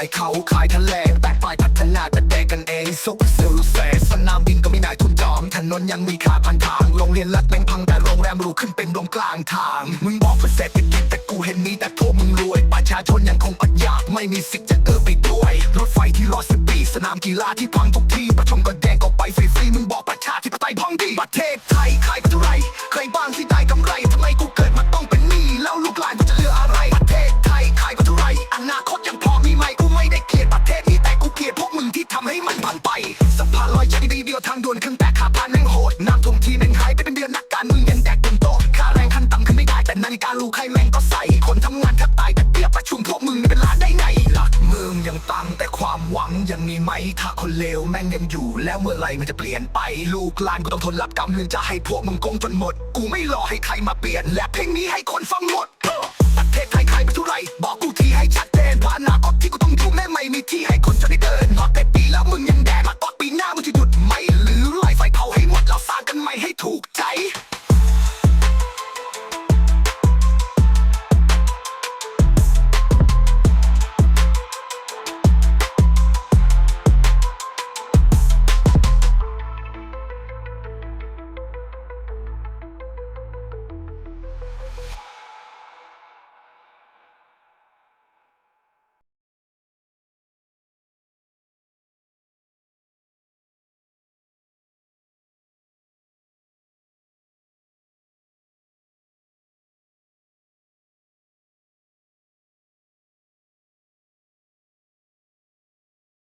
ายเขาขายทะเลแตกปลายพัฒนาแต่เด็กกันเองซุกเซลลูเซสสนามบินก็ไม่นายทุนจอมถนนยังมีขาพันทางโรงเรียนรัฐแม่งพังแต่โรงแรมรูขึ้นเป็นโรงกลางทาง มึงบอกเพื่อเศรษฐกิจแต่กูเห็นมีแต่พวกมึงรวย ประชาชนยังคงอดอยากไม่มีสิทธิ์จะเอื้อไปด้วย รถไฟที่รอสิบปี สนามกีฬาที่พังทุกที่ประชมก็แดงก็ มันไปสะพานลอยใจดีเดียวทางด่วนขึ้นแต่ขาพานแม่งโหดน้ำท่วมทีแม่งหายไปเป็นเดือนนักการเมืองยังแดกเต็มโต๊ะค่าแรงขั้นต่ำขึ้นไม่ได้แต่นาฬิกาลูกใครแม่งก็ใส่คนทำงานแทบตายแต่เปียกประชุมพวกมึงนี่เป็นล้านได้ไงหลักเมืองยังตั้งแต่ความหวังยังมีไหมถ้าคนเลวแม่งยังอยู่ แล้วเมื่อไหรมันจะเปลี่ยนไปลูกหลานก็ต้องทนรับกรรมเงินจะให้พวกมึงโกงจนหมด กูไม่รอให้ใครมาเปลี่ยน และเพลงนี้ให้คนฟังหมด